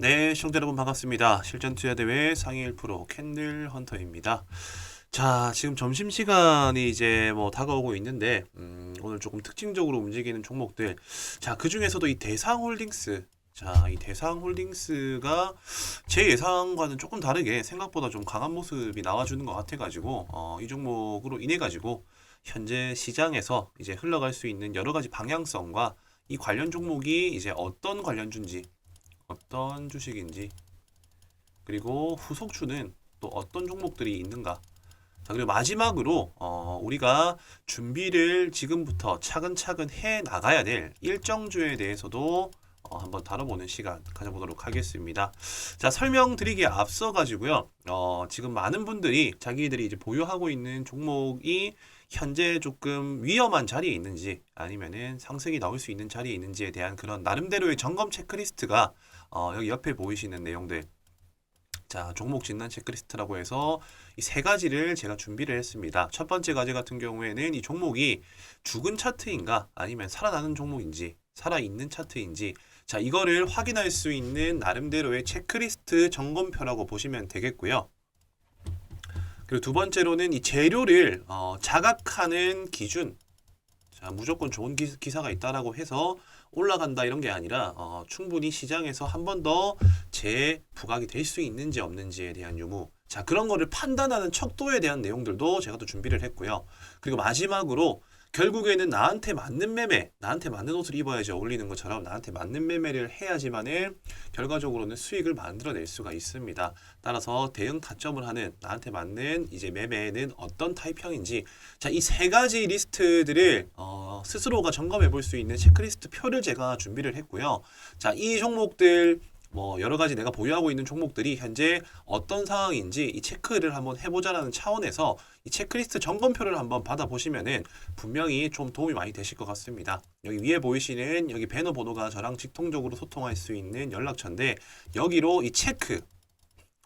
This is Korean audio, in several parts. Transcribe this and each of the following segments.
네, 시청자 여러분 반갑습니다. 실전 투자 대회 상위 1% 캔들 헌터입니다. 자, 지금 점심시간이 이제 뭐 다가오고 있는데, 음, 오늘 조금 특징적으로 움직이는 종목들. 자, 그 중에서도 이 대상홀딩스. 자, 이 대상홀딩스가 제 예상과는 조금 다르게 생각보다 좀 강한 모습이 나와주는 것 같아가지고, 어, 이 종목으로 인해가지고, 현재 시장에서 이제 흘러갈 수 있는 여러 가지 방향성과 이 관련 종목이 이제 어떤 관련주인지, 어떤 주식인지 그리고 후속주는 또 어떤 종목들이 있는가 자 그리고 마지막으로 어, 우리가 준비를 지금부터 차근차근 해 나가야 될 일정주에 대해서도 어, 한번 다뤄보는 시간 가져보도록 하겠습니다. 자 설명드리기에 앞서 가지고요. 어, 지금 많은 분들이 자기들이 이제 보유하고 있는 종목이 현재 조금 위험한 자리에 있는지 아니면은 상승이 나올 수 있는 자리에 있는지에 대한 그런 나름대로의 점검 체크리스트가 어, 여기 옆에 보이시는 내용들 자, 종목 진단 체크리스트라고 해서 이 세 가지를 제가 준비를 했습니다. 첫 번째 과제 같은 경우에는 이 종목이 죽은 차트인가 아니면 살아나는 종목인지 살아있는 차트인지 자, 이거를 확인할 수 있는 나름대로의 체크리스트 점검표라고 보시면 되겠고요. 그리고 두 번째로는 이 재료를 어, 자각하는 기준 자, 무조건 좋은 기, 기사가 있다라고 해서 올라간다 이런 게 아니라 어, 충분히 시장에서 한 번 더 재부각이 될 수 있는지 없는지에 대한 유무. 자 그런 거를 판단하는 척도에 대한 내용들도 제가 또 준비를 했고요. 그리고 마지막으로 결국에는 나한테 맞는 매매 나한테 맞는 옷을 입어야지 어울리는 것처럼 나한테 맞는 매매를 해야지만은 결과적으로는 수익을 만들어낼 수가 있습니다 따라서 대응 타점을 하는 나한테 맞는 이제 매매는 어떤 타입형인지 자, 이 세 가지 리스트들을 어, 스스로가 점검해 볼 수 있는 체크리스트 표를 제가 준비를 했고요. 자, 이 종목들 뭐 여러 가지 내가 보유하고 있는 종목들이 현재 어떤 상황인지 이 체크를 한번 해보자라는 차원에서 이 체크리스트 점검표를 한번 받아보시면은 분명히 좀 도움이 많이 되실 것 같습니다. 여기 위에 보이시는 여기 배너 번호가 저랑 직통적으로 소통할 수 있는 연락처인데 여기로 이 체크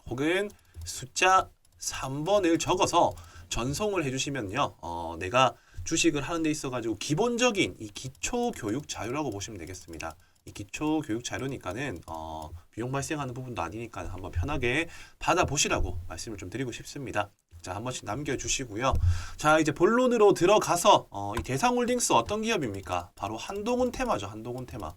혹은 숫자 3번을 적어서 전송을 해주시면요. 어, 내가 주식을 하는 데 있어 가지고 기본적인 이 기초 교육 자료라고 보시면 되겠습니다. 이 기초 교육 자료니까는 어, 비용 발생하는 부분도 아니니까 한번 편하게 받아 보시라고 말씀을 좀 드리고 싶습니다. 자, 한 번씩 남겨 주시고요. 자, 이제 본론으로 들어가서 어, 이 대상홀딩스 어떤 기업입니까? 바로 한동훈 테마죠. 한동훈 테마.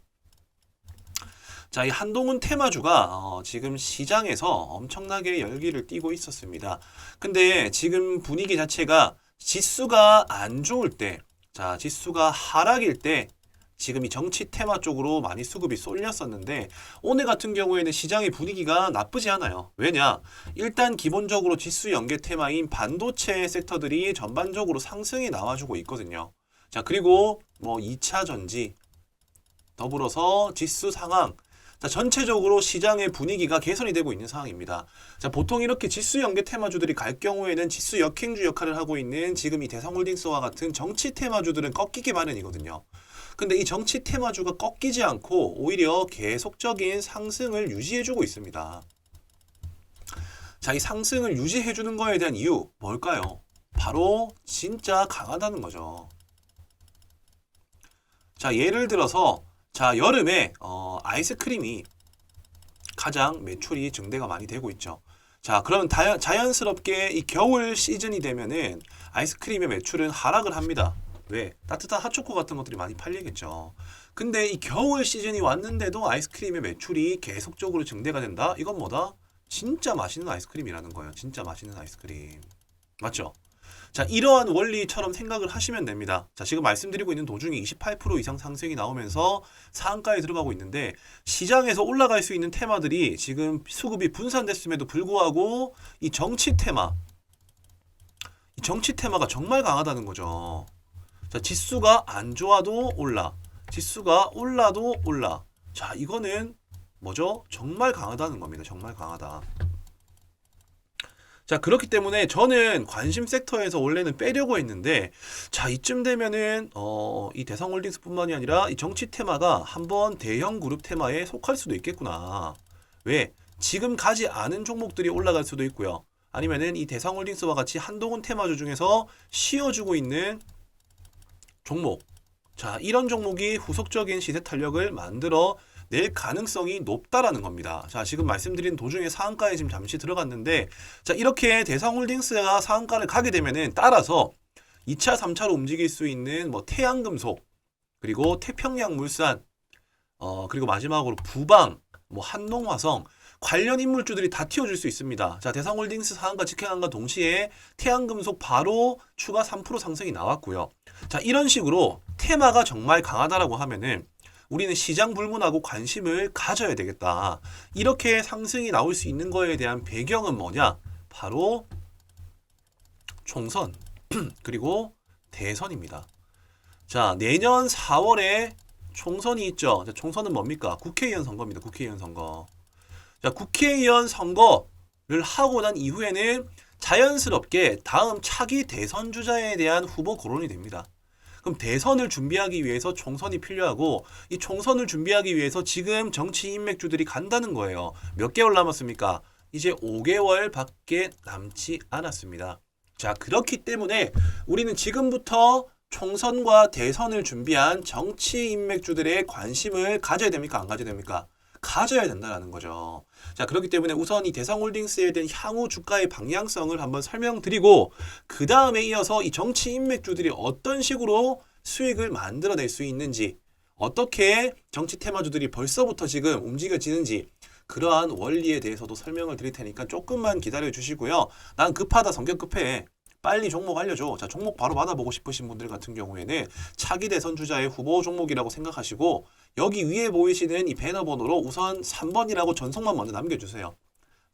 자, 이 한동훈 테마주가 어, 지금 시장에서 엄청나게 열기를 띠고 있었습니다. 근데 지금 분위기 자체가 지수가 안 좋을 때, 자, 지수가 하락일 때, 지금 이 정치 테마 쪽으로 많이 수급이 쏠렸었는데, 오늘 같은 경우에는 시장의 분위기가 나쁘지 않아요. 왜냐? 일단 기본적으로 지수 연계 테마인 반도체 섹터들이 전반적으로 상승이 나와주고 있거든요. 자, 그리고 뭐 2차 전지, 더불어서 지수 상황, 자, 전체적으로 시장의 분위기가 개선이 되고 있는 상황입니다. 자, 보통 이렇게 지수 연계 테마주들이 갈 경우에는 지수 역행주 역할을 하고 있는 지금 이 대상홀딩스와 같은 정치 테마주들은 꺾이기 마련이거든요. 근데 이 정치 테마주가 꺾이지 않고 오히려 계속적인 상승을 유지해주고 있습니다. 자, 이 상승을 유지해주는 거에 대한 이유 뭘까요? 바로 진짜 강하다는 거죠. 자, 예를 들어서 자, 여름에 어, 아이스크림이 가장 매출이 증대가 많이 되고 있죠. 자, 그러면 다연, 자연스럽게 이 겨울 시즌이 되면은 아이스크림의 매출은 하락을 합니다. 왜? 따뜻한 핫초코 같은 것들이 많이 팔리겠죠. 근데 이 겨울 시즌이 왔는데도 아이스크림의 매출이 계속적으로 증대가 된다? 이건 뭐다? 진짜 맛있는 아이스크림이라는 거예요. 진짜 맛있는 아이스크림. 맞죠? 자, 이러한 원리처럼 생각을 하시면 됩니다. 자, 지금 말씀드리고 있는 도중에 28% 이상 상승이 나오면서 상한가에 들어가고 있는데 시장에서 올라갈 수 있는 테마들이 지금 수급이 분산됐음에도 불구하고 이 정치 테마, 이 정치 테마가 정말 강하다는 거죠. 자, 지수가 안 좋아도 올라. 지수가 올라도 올라. 자, 이거는 뭐죠? 정말 강하다는 겁니다. 정말 강하다. 자, 그렇기 때문에 저는 관심 섹터에서 원래는 빼려고 했는데, 자, 이쯤 되면은, 어, 이 대상 홀딩스 뿐만이 아니라 이 정치 테마가 한번 대형 그룹 테마에 속할 수도 있겠구나. 왜? 지금 가지 않은 종목들이 올라갈 수도 있고요. 아니면은 이 대상 홀딩스와 같이 한동훈 테마주 중에서 쉬어주고 있는 종목. 자, 이런 종목이 후속적인 시세 탄력을 만들어 낼 가능성이 높다라는 겁니다. 자, 지금 말씀드린 도중에 상한가에 지금 잠시 들어갔는데 자, 이렇게 대상홀딩스가 상한가를 가게 되면은 따라서 2차, 3차로 움직일 수 있는 뭐 태양금속 그리고 태평양 물산 어, 그리고 마지막으로 부방, 뭐 한농화성 관련 인물주들이 다 튀어줄 수 있습니다. 자, 대상홀딩스 상한가 직행한과 동시에 태양금속 바로 추가 3% 상승이 나왔고요. 자, 이런 식으로 테마가 정말 강하다라고 하면은 우리는 시장 불문하고 관심을 가져야 되겠다. 이렇게 상승이 나올 수 있는 거에 대한 배경은 뭐냐? 바로 총선 그리고 대선입니다. 자, 내년 4월에 총선이 있죠. 자, 총선은 뭡니까? 국회의원 선거입니다. 국회의원 선거. 자, 국회의원 선거를 하고 난 이후에는 자연스럽게 다음 차기 대선 주자에 대한 후보 거론이 됩니다. 그럼 대선을 준비하기 위해서 총선이 필요하고 이 총선을 준비하기 위해서 지금 정치 인맥주들이 간다는 거예요. 몇 개월 남았습니까? 이제 5개월 밖에 남지 않았습니다. 자, 그렇기 때문에 우리는 지금부터 총선과 대선을 준비한 정치 인맥주들의 관심을 가져야 됩니까? 안 가져야 됩니까? 가져야 된다는 거죠. 자, 그렇기 때문에 우선 이 대상홀딩스에 대한 향후 주가의 방향성을 한번 설명드리고 그 다음에 이어서 이 정치 인맥주들이 어떤 식으로 수익을 만들어낼 수 있는지 어떻게 정치 테마주들이 벌써부터 지금 움직여지는지 그러한 원리에 대해서도 설명을 드릴 테니까 조금만 기다려 주시고요. 난 급하다 성격 급해. 빨리 종목 알려줘. 자, 종목 바로 받아보고 싶으신 분들 같은 경우에는 차기 대선 주자의 후보 종목이라고 생각하시고 여기 위에 보이시는 이 배너 번호로 우선 3번이라고 전송만 먼저 남겨주세요.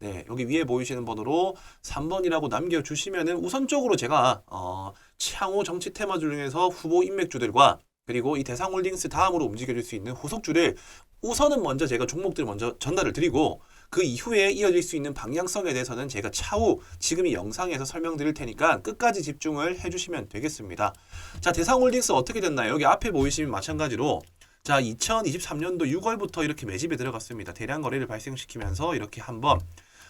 네, 여기 위에 보이시는 번호로 3번이라고 남겨주시면은 우선적으로 제가 어, 향후 정치 테마 중에서 후보 인맥주들과 그리고 이 대상홀딩스 다음으로 움직여줄 수 있는 후속주를 우선은 먼저 제가 종목들 먼저 전달을 드리고 그 이후에 이어질 수 있는 방향성에 대해서는 제가 차후 지금 이 영상에서 설명드릴 테니까 끝까지 집중을 해주시면 되겠습니다. 자, 대상홀딩스 어떻게 됐나요? 여기 앞에 보이시면 마찬가지로 자, 2023년도 6월부터 이렇게 매집에 들어갔습니다. 대량 거래를 발생시키면서 이렇게 한번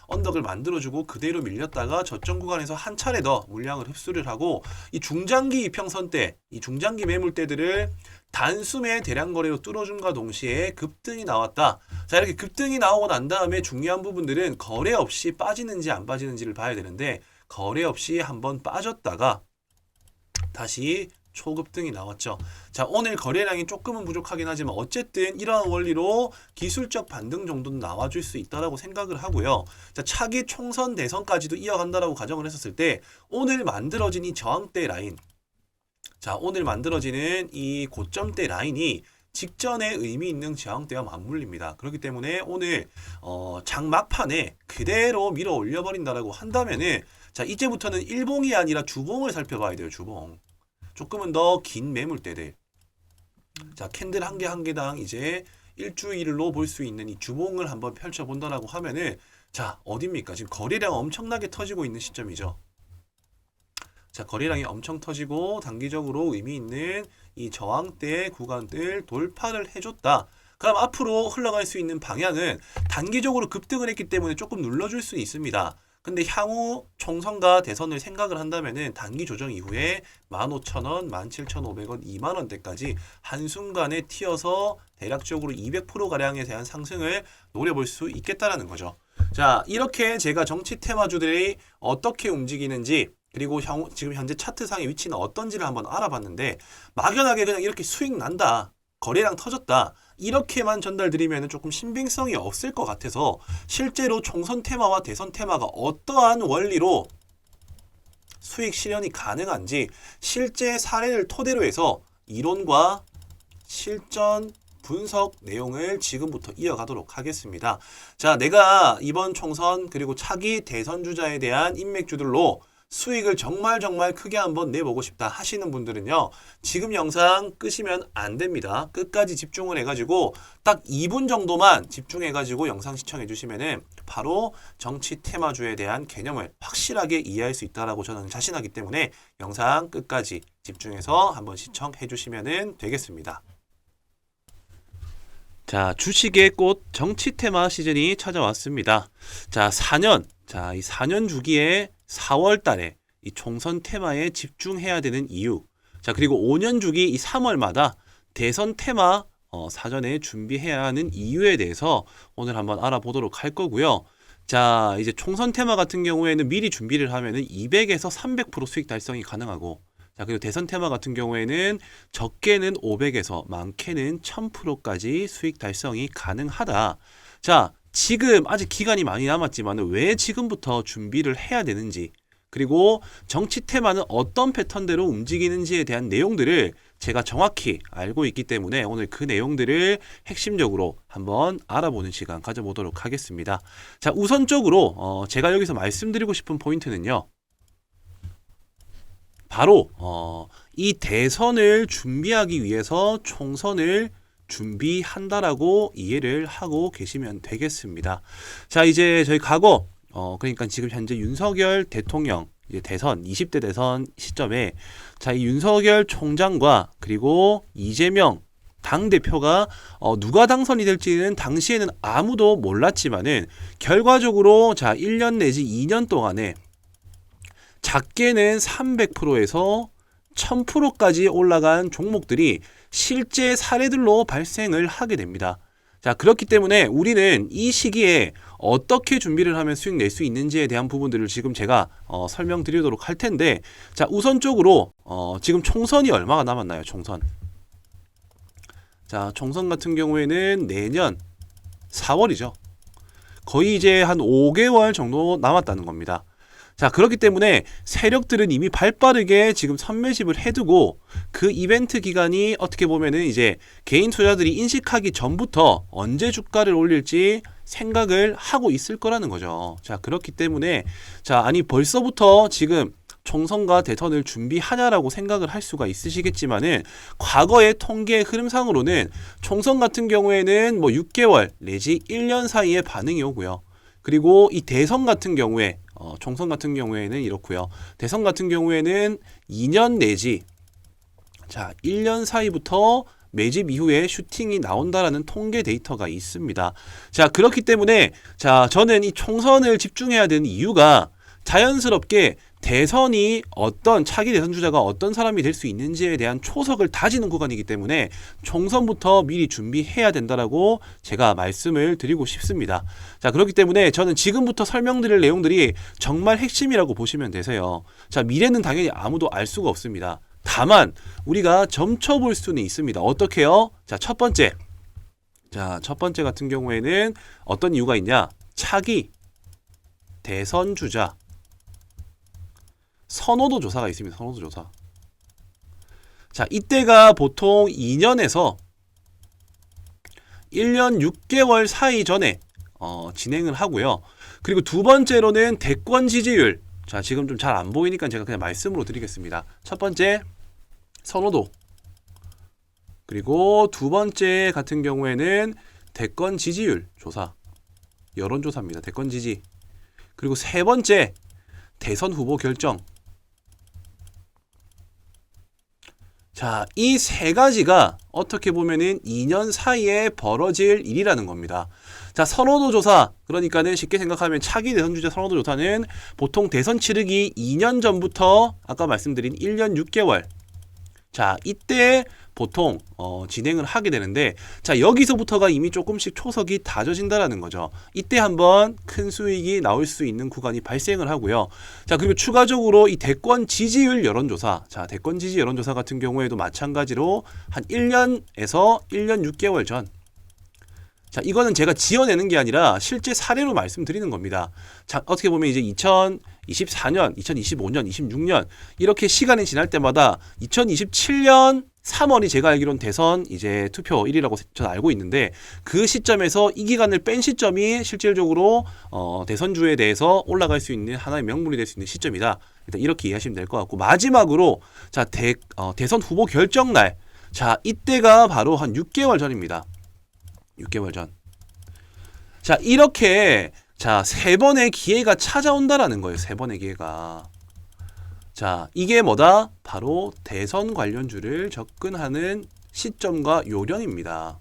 언덕을 만들어주고 그대로 밀렸다가 저점 구간에서 한 차례 더 물량을 흡수를 하고 이 중장기 이평선 때, 이 중장기 매물대들을 단숨에 대량 거래로 뚫어준과 동시에 급등이 나왔다. 자 이렇게 급등이 나오고 난 다음에 중요한 부분들은 거래 없이 빠지는지 안 빠지는지를 봐야 되는데 거래 없이 한번 빠졌다가 다시 초급 등이 나왔죠. 자, 오늘 거래량이 조금은 부족하긴 하지만 어쨌든 이러한 원리로 기술적 반등 정도는 나와줄 수 있다라고 생각을 하고요. 자, 차기 총선 대선까지도 이어간다라고 가정을 했었을 때 오늘 만들어진 이 저항대 라인 자, 오늘 만들어지는 이 고점대 라인이 직전에 의미 있는 저항대와 맞물립니다. 그렇기 때문에 오늘 어, 장막판에 그대로 밀어 올려버린다라고 한다면은 자 이제부터는 일봉이 아니라 주봉을 살펴봐야 돼요. 주봉. 조금은 더 긴 매물대들. 자 캔들 한 개 한 개당 이제 일주일로 볼 수 있는 이 주봉을 한번 펼쳐 본다라고 하면은 자 어딥니까? 지금 거래량 엄청나게 터지고 있는 시점이죠. 자, 거래량이 엄청 터지고 단기적으로 의미 있는 이 저항대 구간들 돌파를 해 줬다. 그럼 앞으로 흘러갈 수 있는 방향은 단기적으로 급등을 했기 때문에 조금 눌러줄 수 있습니다. 근데 향후 총선과 대선을 생각을 한다면은 단기 조정 이후에 15,000원, 17,500원, 2만원대까지 한순간에 튀어서 대략적으로 200%가량에 대한 상승을 노려볼 수 있겠다라는 거죠. 자, 이렇게 제가 정치 테마주들이 어떻게 움직이는지 그리고 향, 지금 현재 차트상의 위치는 어떤지를 한번 알아봤는데 막연하게 그냥 이렇게 수익 난다. 거래량 터졌다. 이렇게만 전달드리면 조금 신빙성이 없을 것 같아서 실제로 총선 테마와 대선 테마가 어떠한 원리로 수익 실현이 가능한지 실제 사례를 토대로 해서 이론과 실전 분석 내용을 지금부터 이어가도록 하겠습니다. 자, 내가 이번 총선 그리고 차기 대선 주자에 대한 인맥주들로 수익을 정말 정말 크게 한번 내보고 싶다 하시는 분들은요. 지금 영상 끄시면 안 됩니다. 끝까지 집중을 해가지고 딱 2분 정도만 집중해가지고 영상 시청해 주시면은 바로 정치 테마주에 대한 개념을 확실하게 이해할 수 있다라고 저는 자신하기 때문에 영상 끝까지 집중해서 한번 시청해 주시면 되겠습니다. 자, 주식의 꽃 정치 테마 시즌이 찾아왔습니다. 자, 4년. 자, 이 4년 주기에 4월 달에 이 총선 테마에 집중해야 되는 이유. 자, 그리고 5년 주기 이 3월마다 대선 테마 어, 사전에 준비해야 하는 이유에 대해서 오늘 한번 알아보도록 할 거고요. 자, 이제 총선 테마 같은 경우에는 미리 준비를 하면은 200에서 300% 수익 달성이 가능하고 자, 그리고 대선 테마 같은 경우에는 적게는 500에서 많게는 1000%까지 수익 달성이 가능하다. 자, 지금 아직 기간이 많이 남았지만 왜 지금부터 준비를 해야 되는지 그리고 정치 테마는 어떤 패턴대로 움직이는지에 대한 내용들을 제가 정확히 알고 있기 때문에 오늘 그 내용들을 핵심적으로 한번 알아보는 시간 가져보도록 하겠습니다. 자, 우선적으로 어, 제가 여기서 말씀드리고 싶은 포인트는요. 바로 어, 이 대선을 준비하기 위해서 총선을 준비한다라고 이해를 하고 계시면 되겠습니다. 자, 이제 저희 과거 어, 그러니까 지금 현재 윤석열 대통령 이제 대선 20대 대선 시점에 자, 이 윤석열 총장과 그리고 이재명 당 대표가 어, 누가 당선이 될지는 당시에는 아무도 몰랐지만은 결과적으로 자 1년 내지 2년 동안에 작게는 300%에서 1000%까지 올라간 종목들이 실제 사례들로 발생을 하게 됩니다. 자, 그렇기 때문에 우리는 이 시기에 어떻게 준비를 하면 수익 낼 수 있는지에 대한 부분들을 지금 제가 어, 설명드리도록 할 텐데, 자, 우선적으로 어, 지금 총선이 얼마가 남았나요? 총선. 자, 총선 같은 경우에는 내년 4월이죠. 거의 이제 한 5개월 정도 남았다는 겁니다. 자, 그렇기 때문에 세력들은 이미 발 빠르게 지금 선매집을 해두고 그 이벤트 기간이 어떻게 보면은 이제 개인 투자들이 인식하기 전부터 언제 주가를 올릴지 생각을 하고 있을 거라는 거죠. 자, 그렇기 때문에 자, 아니 벌써부터 지금 총선과 대선을 준비하냐라고 생각을 할 수가 있으시겠지만은 과거의 통계 흐름상으로는 총선 같은 경우에는 뭐 6개월 내지 1년 사이에 반응이 오고요. 그리고 이 대선 같은 경우에 어, 총선 같은 경우에는 이렇고요. 대선 같은 경우에는 2년 내지 자 1년 사이부터 매집 이후에 슈팅이 나온다라는 통계 데이터가 있습니다. 자 그렇기 때문에 자 저는 이 총선을 집중해야 되는 이유가 자연스럽게 대선이 어떤 차기 대선 주자가 어떤 사람이 될 수 있는지에 대한 초석을 다지는 구간이기 때문에 총선부터 미리 준비해야 된다라고 제가 말씀을 드리고 싶습니다. 자, 그렇기 때문에 저는 지금부터 설명드릴 내용들이 정말 핵심이라고 보시면 되세요. 자, 미래는 당연히 아무도 알 수가 없습니다. 다만 우리가 점쳐볼 수는 있습니다. 어떻게요? 자, 첫 번째. 자, 첫 번째 같은 경우에는 어떤 이유가 있냐? 차기 대선 주자 선호도 조사가 있습니다. 선호도 조사. 자, 이때가 보통 2년에서 1년 6개월 사이 전에 어, 진행을 하고요. 그리고 두 번째로는 대권 지지율. 자, 지금 좀 잘 안 보이니까 제가 그냥 말씀으로 드리겠습니다. 첫 번째 선호도. 그리고 두 번째 같은 경우에는 대권 지지율 조사. 여론조사입니다. 대권 지지. 그리고 세 번째 대선 후보 결정. 자, 이 세 가지가 어떻게 보면은 2년 사이에 벌어질 일이라는 겁니다. 자, 선호도 조사. 그러니까는 쉽게 생각하면 차기 대선 주자 선호도 조사는 보통 대선 치르기 2년 전부터 아까 말씀드린 1년 6개월. 자, 이때 보통 어, 진행을 하게 되는데 자 여기서부터가 이미 조금씩 초석이 다져진다라는 거죠. 이때 한번 큰 수익이 나올 수 있는 구간이 발생을 하고요. 자 그리고 추가적으로 이 대권 지지율 여론조사, 자 대권 지지 여론조사 같은 경우에도 마찬가지로 한 1년에서 1년 6개월 전. 자, 이거는 제가 지어내는 게 아니라 실제 사례로 말씀드리는 겁니다. 자, 어떻게 보면 이제 2024년, 2025년, 26년 이렇게 시간이 지날 때마다 2027년 3월이 제가 알기로는 대선 이제 투표 1위라고 저는 알고 있는데 그 시점에서 이 기간을 뺀 시점이 실질적으로 어, 대선주에 대해서 올라갈 수 있는 하나의 명분이 될 수 있는 시점이다. 일단 이렇게 이해하시면 될 것 같고 마지막으로 자 대, 어, 대선 후보 결정 날. 자 이때가 바로 한 6개월 전입니다. 6개월 전. 자 이렇게 자 세 번의 기회가 찾아온다라는 거예요. 세 번의 기회가. 자, 이게 뭐다? 바로 대선 관련주를 접근하는 시점과 요령입니다.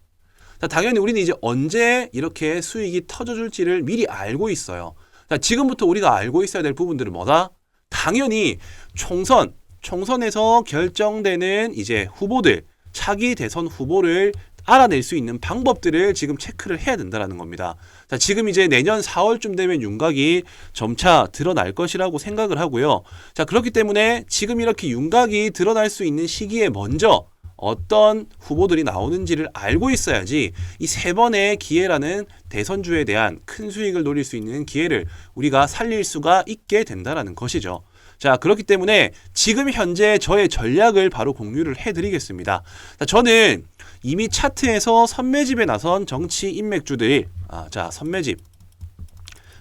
자, 당연히 우리는 이제 언제 이렇게 수익이 터져줄지를 미리 알고 있어요. 자, 지금부터 우리가 알고 있어야 될 부분들은 뭐다? 당연히 총선, 총선에서 결정되는 이제 후보들, 차기 대선 후보를 알아낼 수 있는 방법들을 지금 체크를 해야 된다라는 겁니다. 자, 지금 이제 내년 4월쯤 되면 윤곽이 점차 드러날 것이라고 생각을 하고요. 자, 그렇기 때문에 지금 이렇게 윤곽이 드러날 수 있는 시기에 먼저 어떤 후보들이 나오는지를 알고 있어야지 이 세 번의 기회라는 대선주에 대한 큰 수익을 노릴 수 있는 기회를 우리가 살릴 수가 있게 된다라는 것이죠. 자, 그렇기 때문에 지금 현재 저의 전략을 바로 공유를 해드리겠습니다. 자, 저는 이미 차트에서 선매집에 나선 정치 인맥주들, 아, 자, 선매집.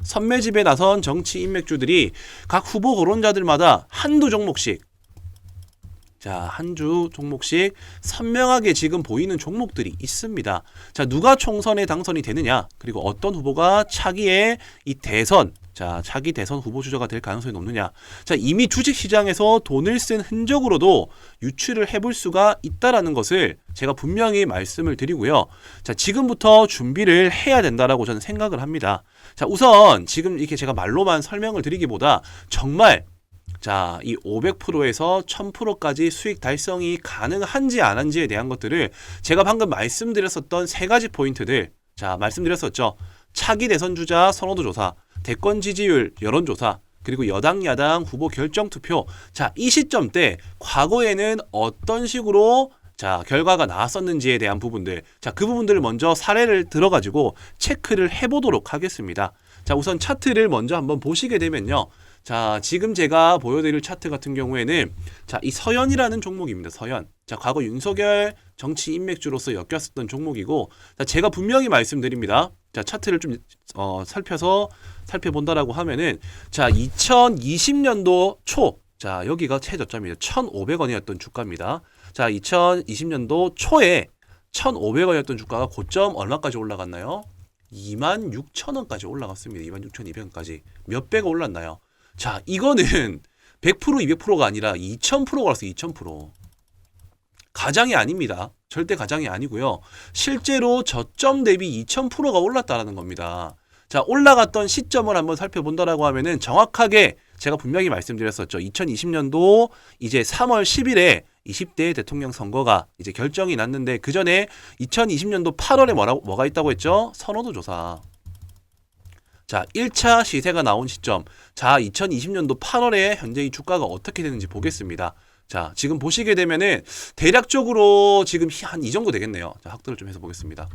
선매집에 나선 정치 인맥주들이 각 후보 거론자들마다 한두 종목씩 자, 한 주 종목씩 선명하게 지금 보이는 종목들이 있습니다. 자, 누가 총선에 당선이 되느냐, 그리고 어떤 후보가 차기에 이 대선, 자, 차기 대선 후보 주자가 될 가능성이 높느냐. 자, 이미 주식 시장에서 돈을 쓴 흔적으로도 유추를 해볼 수가 있다라는 것을 제가 분명히 말씀을 드리고요. 자, 지금부터 준비를 해야 된다라고 저는 생각을 합니다. 자, 우선 지금 이렇게 제가 말로만 설명을 드리기보다 정말 자, 이 500%에서 1000%까지 수익 달성이 가능한지 안 한지에 대한 것들을 제가 방금 말씀드렸었던 세 가지 포인트들. 자, 말씀드렸었죠. 차기 대선 주자 선호도 조사, 대권 지지율 여론조사, 그리고 여당 야당 후보 결정 투표. 자, 이 시점 때 과거에는 어떤 식으로 자, 결과가 나왔었는지에 대한 부분들. 자, 그 부분들을 먼저 사례를 들어 가지고 체크를 해 보도록 하겠습니다. 자, 우선 차트를 먼저 한번 보시게 되면요. 자, 지금 제가 보여드릴 차트 같은 경우에는 자, 이 서현이라는 종목입니다. 서현. 자, 과거 윤석열 정치 인맥주로서 엮였었던 종목이고, 자, 제가 분명히 말씀드립니다. 자, 차트를 좀 어, 살펴서 살펴본다라고 하면은 자, 2020년도 초, 자, 여기가 최저점이에요. 1,500원이었던 주가입니다. 자, 2020년도 초에 1,500원이었던 주가가 고점 얼마까지 올라갔나요? 26,000원까지 올라갔습니다. 26,200원까지. 몇 배가 올랐나요? 자, 이거는 100% 200%가 아니라 2000%가 올랐어요. 2000%. 가장이 아닙니다. 절대 가장이 아니고요. 실제로 저점 대비 2000%가 올랐다라는 겁니다. 자, 올라갔던 시점을 한번 살펴본다라고 하면은 정확하게 제가 분명히 말씀드렸었죠. 2020년도 이제 3월 10일에 20대 대통령 선거가 이제 결정이 났는데 그 전에 2020년도 8월에 뭐라 뭐가 있다고 했죠? 선호도 조사. 자, 1차 시세가 나온 시점. 자, 2020년도 8월에 현재 이 주가가 어떻게 되는지 보겠습니다. 자, 지금 보시게 되면은 대략적으로 지금 한 이 정도 되겠네요. 자, 확대를 좀 해서 보겠습니다.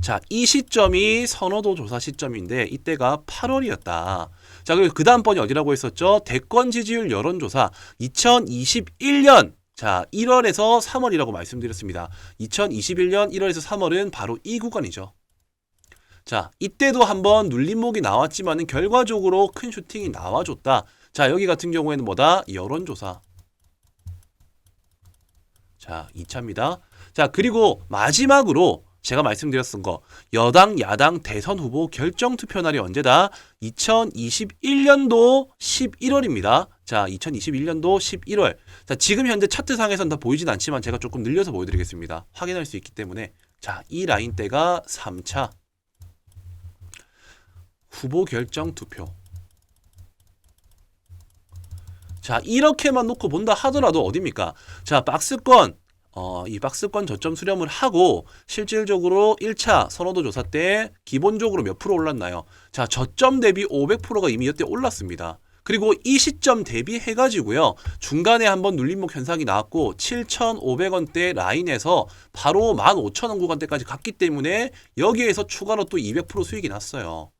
자, 이 시점이 선호도 조사 시점인데 이때가 8월이었다. 자, 그리고 그 다음 번이 어디라고 했었죠? 대권 지지율 여론조사 2021년 자, 1월에서 3월이라고 말씀드렸습니다. 2021년 1월에서 3월은 바로 이 구간이죠. 자, 이때도 한번 눌림목이 나왔지만은 결과적으로 큰 슈팅이 나와줬다. 자, 여기 같은 경우에는 뭐다? 여론조사. 자, 2차입니다. 자, 그리고 마지막으로 제가 말씀드렸던 거 여당 야당 대선 후보 결정 투표 날이 언제다? 2021년도 11월입니다. 자, 2021년도 11월. 자, 지금 현재 차트상에선 다 보이진 않지만 제가 조금 늘려서 보여드리겠습니다. 확인할 수 있기 때문에 자, 이 라인대가 3차 후보 결정 투표. 자, 이렇게만 놓고 본다 하더라도 어딥니까? 자, 박스권 어, 이 박스권 저점 수렴을 하고 실질적으로 1차 선호도 조사 때 기본적으로 몇 프로 올랐나요? 자, 저점 대비 500%가 이미 이때 올랐습니다. 그리고 이 시점 대비해 가지고요. 중간에 한번 눌림목 현상이 나왔고 7,500원대 라인에서 바로 15,000원 구간대까지 갔기 때문에 여기에서 추가로 또 200% 수익이 났어요.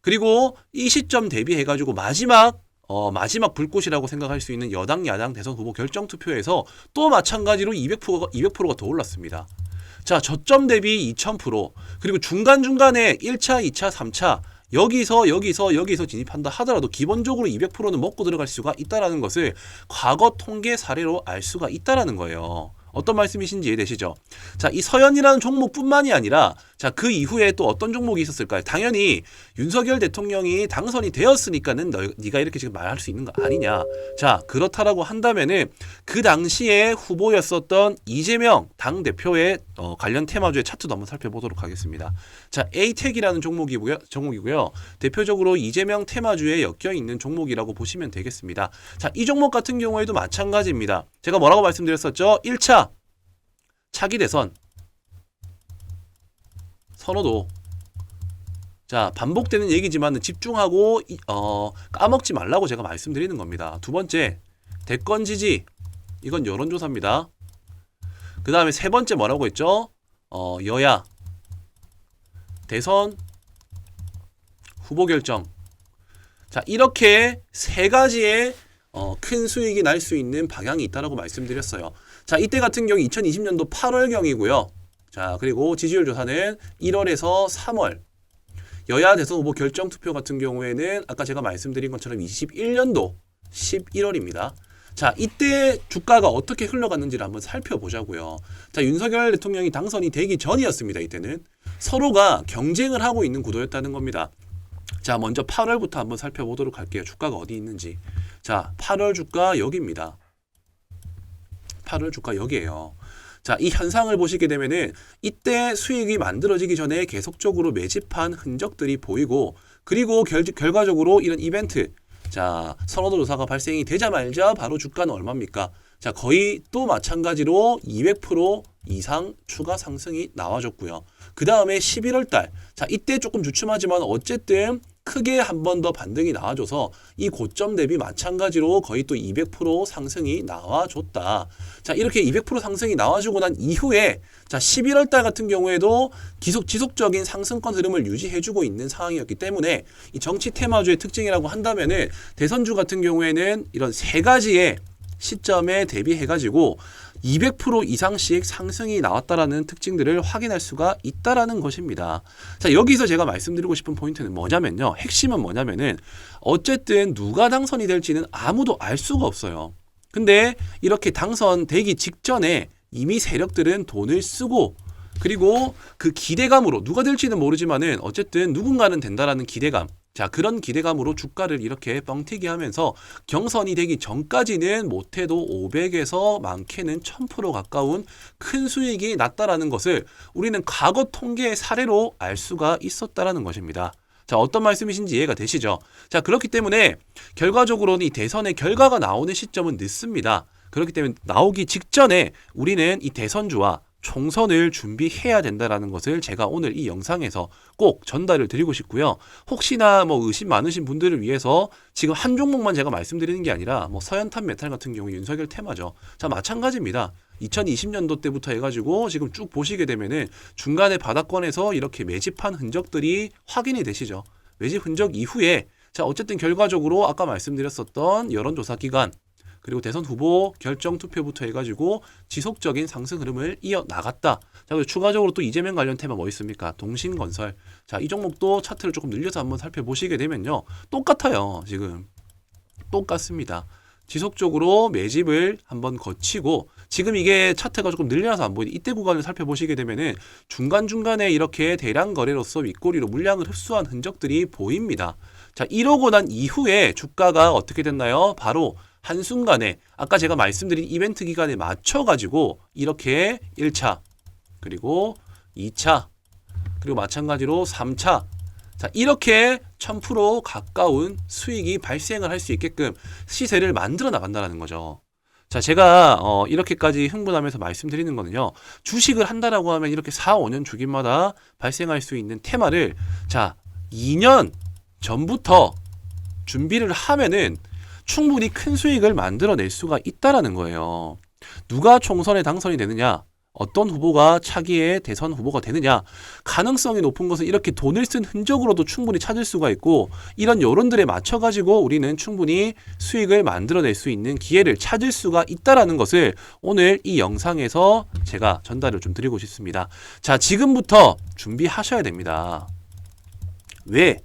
그리고 이 시점 대비해 가지고 마지막 어, 마지막 불꽃이라고 생각할 수 있는 여당 야당 대선 후보 결정 투표에서 또 마찬가지로 200%가 200%가 더 올랐습니다. 자, 저점 대비 2000% 그리고 중간중간에 1차, 2차, 3차 여기서 여기서 여기서 진입한다 하더라도 기본적으로 200%는 먹고 들어갈 수가 있다라는 것을 과거 통계 사례로 알 수가 있다라는 거예요. 어떤 말씀이신지 이해되시죠? 자, 이 서현이라는 종목뿐만이 아니라 자, 그 이후에 또 어떤 종목이 있었을까요? 당연히 윤석열 대통령이 당선이 되었으니까는 너, 네가 이렇게 지금 말할 수 있는 거 아니냐. 자, 그렇다라고 한다면은 그 당시에 후보였었던 이재명 당 대표의 어, 관련 테마주의 차트도 한번 살펴보도록 하겠습니다. 자, 에이텍이라는 종목이고요. 종목이고요. 대표적으로 이재명 테마주에 엮여 있는 종목이라고 보시면 되겠습니다. 자, 이 종목 같은 경우에도 마찬가지입니다. 제가 뭐라고 말씀드렸었죠? 1차 차기 대선 선호도. 자, 반복되는 얘기지만 집중하고 이- 어, 까먹지 말라고 제가 말씀드리는 겁니다. 두 번째, 대권 지지. 이건 여론조사입니다. 그 다음에 세 번째 뭐라고 했죠? 어, 여야, 대선, 후보 결정. 자, 이렇게 세 가지의 어, 큰 수익이 날 수 있는 방향이 있다라고 말씀드렸어요. 자, 이때 같은 경우 2020년도 8월경이고요. 자, 그리고 지지율 조사는 1월에서 3월. 여야 대선 후보 결정 투표 같은 경우에는 아까 제가 말씀드린 것처럼 21년도 11월입니다. 자, 이때 주가가 어떻게 흘러갔는지를 한번 살펴보자고요. 자, 윤석열 대통령이 당선이 되기 전이었습니다. 이때는 서로가 경쟁을 하고 있는 구도였다는 겁니다. 자, 먼저 8월부터 한번 살펴보도록 할게요. 주가가 어디 있는지. 자, 8월 주가 여기입니다. 8월 주가 여기에요. 자, 이 현상을 보시게 되면은 이때 수익이 만들어지기 전에 계속적으로 매집한 흔적들이 보이고 그리고 결, 결과적으로 이런 이벤트 자, 선호도 조사가 발생이 되자마자 바로 주가는 얼마입니까? 자, 거의 또 마찬가지로 200% 이상 추가 상승이 나와줬고요. 그 다음에 11월 달. 자, 이때 조금 주춤하지만 어쨌든 크게 한 번 더 반등이 나와줘서 이 고점 대비 마찬가지로 거의 또 200% 상승이 나와줬다. 자, 이렇게 200% 상승이 나와주고 난 이후에 자, 11월 달 같은 경우에도 지속, 지속적인 상승권 흐름을 유지해주고 있는 상황이었기 때문에 이 정치 테마주의 특징이라고 한다면은 대선주 같은 경우에는 이런 세 가지의 시점에 대비해가지고 200% 이상씩 상승이 나왔다라는 특징들을 확인할 수가 있다라는 것입니다. 자, 여기서 제가 말씀드리고 싶은 포인트는 뭐냐면요. 핵심은 뭐냐면은 어쨌든 누가 당선이 될지는 아무도 알 수가 없어요. 근데 이렇게 당선되기 직전에 이미 세력들은 돈을 쓰고 그리고 그 기대감으로 누가 될지는 모르지만은 어쨌든 누군가는 된다라는 기대감. 자, 그런 기대감으로 주가를 이렇게 뻥튀기 하면서 경선이 되기 전까지는 못해도 500에서 많게는 1000% 가까운 큰 수익이 났다라는 것을 우리는 과거 통계의 사례로 알 수가 있었다라는 것입니다. 자, 어떤 말씀이신지 이해가 되시죠? 자, 그렇기 때문에 결과적으로는 이 대선의 결과가 나오는 시점은 늦습니다. 그렇기 때문에 나오기 직전에 우리는 이 대선주와 총선을 준비해야 된다라는 것을 제가 오늘 이 영상에서 꼭 전달을 드리고 싶고요. 혹시나 뭐 의심 많으신 분들을 위해서 지금 한 종목만 제가 말씀드리는 게 아니라 뭐 서현탄 메탈 같은 경우 윤석열 테마죠. 자, 마찬가지입니다. 2020년도 때부터 해가지고 지금 쭉 보시게 되면은 중간에 바닥권에서 이렇게 매집한 흔적들이 확인이 되시죠. 매집 흔적 이후에 자 어쨌든 결과적으로 아까 말씀드렸었던 여론조사 기관 그리고 대선 후보 결정 투표부터 해가지고 지속적인 상승 흐름을 이어 나갔다. 자 그리고 추가적으로 또 이재명 관련 테마 뭐 있습니까? 동신건설. 자 이 종목도 차트를 조금 늘려서 한번 살펴보시게 되면요 똑같아요 지금 똑같습니다. 지속적으로 매집을 한번 거치고 지금 이게 차트가 조금 늘려서 안 보이는 이때 구간을 살펴보시게 되면은 중간중간에 이렇게 대량 거래로서 윗꼬리로 물량을 흡수한 흔적들이 보입니다. 자, 이러고 난 이후에 주가가 어떻게 됐나요? 바로 한순간에 아까 제가 말씀드린 이벤트 기간에 맞춰 가지고 이렇게 1차 그리고 2차 그리고 마찬가지로 3차 자, 이렇게 1000% 가까운 수익이 발생을 할 수 있게끔 시세를 만들어 나간다는 거죠. 자, 제가 어, 이렇게까지 흥분하면서 말씀드리는 거는요. 주식을 한다라고 하면 이렇게 4, 5년 주기마다 발생할 수 있는 테마를 자, 2년 전부터 준비를 하면은 충분히 큰 수익을 만들어낼 수가 있다라는 거예요. 누가 총선에 당선이 되느냐? 어떤 후보가 차기의 대선 후보가 되느냐 가능성이 높은 것은 이렇게 돈을 쓴 흔적으로도 충분히 찾을 수가 있고 이런 여론들에 맞춰 가지고 우리는 충분히 수익을 만들어낼 수 있는 기회를 찾을 수가 있다라는 것을 오늘 이 영상에서 제가 전달을 좀 드리고 싶습니다. 자 지금부터 준비하셔야 됩니다. 왜?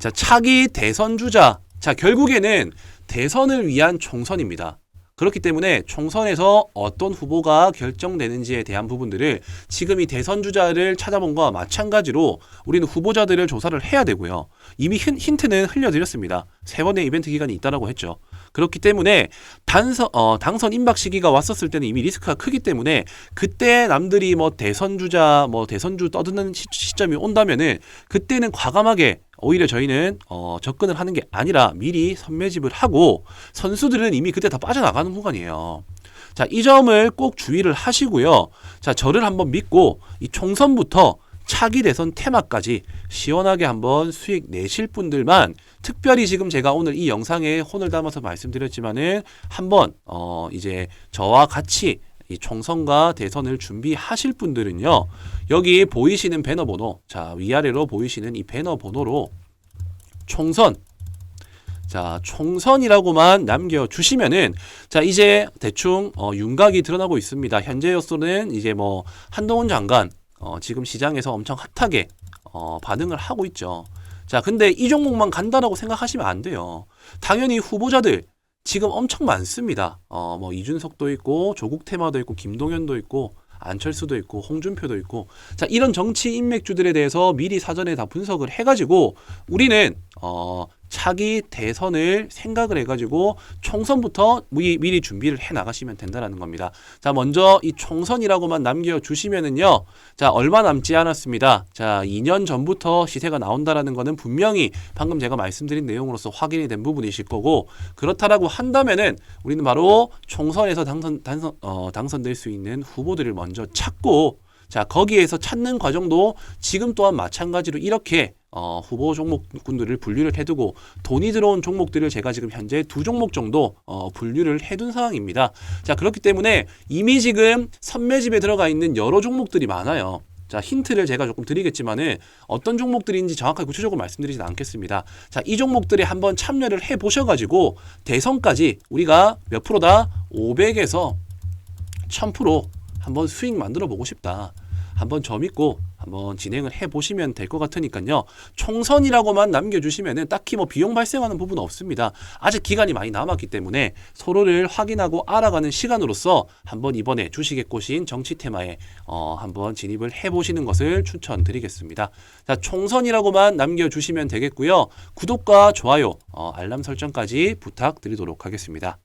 자 차기 대선 주자 자 결국에는 대선을 위한 총선입니다. 그렇기 때문에 총선에서 어떤 후보가 결정되는지에 대한 부분들을 지금 이 대선 주자를 찾아본 거와 마찬가지로 우리는 후보자들을 조사를 해야 되고요. 이미 힌, 힌트는 흘려드렸습니다. 세 번의 이벤트 기간이 있다라고 했죠. 그렇기 때문에 단선 어, 당선 임박 시기가 왔었을 때는 이미 리스크가 크기 때문에 그때 남들이 뭐 대선 주자 뭐 대선주 떠드는 시, 시점이 온다면은 그때는 과감하게 오히려 저희는 어, 접근을 하는 게 아니라 미리 선매집을 하고 선수들은 이미 그때 다 빠져나가는 구간이에요. 자, 이 점을 꼭 주의를 하시고요. 자, 저를 한번 믿고 이 총선부터 차기 대선 테마까지 시원하게 한번 수익 내실 분들만 특별히 지금 제가 오늘 이 영상에 혼을 담아서 말씀드렸지만은 한번 어 이제 저와 같이 이 총선과 대선을 준비하실 분들은요. 여기 보이시는 배너 번호, 자, 위아래로 보이시는 이 배너 번호로 총선 자, 총선이라고만 남겨주시면은, 자, 이제 대충, 어, 윤곽이 드러나고 있습니다. 현재로서는 이제 뭐, 한동훈 장관, 어, 지금 시장에서 엄청 핫하게, 어, 반응을 하고 있죠. 자, 근데 이 종목만 간다라고 생각하시면 안 돼요. 당연히 후보자들, 지금 엄청 많습니다. 어, 뭐, 이준석도 있고, 조국 테마도 있고, 김동연도 있고, 안철수도 있고, 홍준표도 있고, 자, 이런 정치 인맥주들에 대해서 미리 사전에 다 분석을 해가지고, 우리는, 어, 차기 대선을 생각을 해가지고 총선부터 미리, 미리 준비를 해 나가시면 된다라는 겁니다. 자, 먼저 이 총선이라고만 남겨주시면은요, 자, 얼마 남지 않았습니다. 자, 2년 전부터 시세가 나온다라는 거는 분명히 방금 제가 말씀드린 내용으로서 확인이 된 부분이실 거고, 그렇다라고 한다면은 우리는 바로 총선에서 당선, 당선, 어, 당선될 수 있는 후보들을 먼저 찾고, 자, 거기에서 찾는 과정도 지금 또한 마찬가지로 이렇게 어, 후보 종목군들을 분류를 해두고 돈이 들어온 종목들을 제가 지금 현재 두 종목 정도 어, 분류를 해둔 상황입니다. 자, 그렇기 때문에 이미 지금 선매집에 들어가 있는 여러 종목들이 많아요. 자, 힌트를 제가 조금 드리겠지만은 어떤 종목들인지 정확하게 구체적으로 말씀드리진 않겠습니다. 자, 이 종목들에 한번 참여를 해 보셔가지고 대선까지 우리가 몇 프로다? 500에서 1000% 한번 수익 만들어 보고 싶다. 한번 점 있고 한번 진행을 해 보시면 될 것 같으니까요. 총선이라고만 남겨주시면은 딱히 뭐 비용 발생하는 부분은 없습니다. 아직 기간이 많이 남았기 때문에 서로를 확인하고 알아가는 시간으로서 한번 이번에 주식의 꽃인 정치 테마에 어, 한번 진입을 해 보시는 것을 추천드리겠습니다. 자, 총선이라고만 남겨주시면 되겠고요. 구독과 좋아요, 어, 알람 설정까지 부탁드리도록 하겠습니다.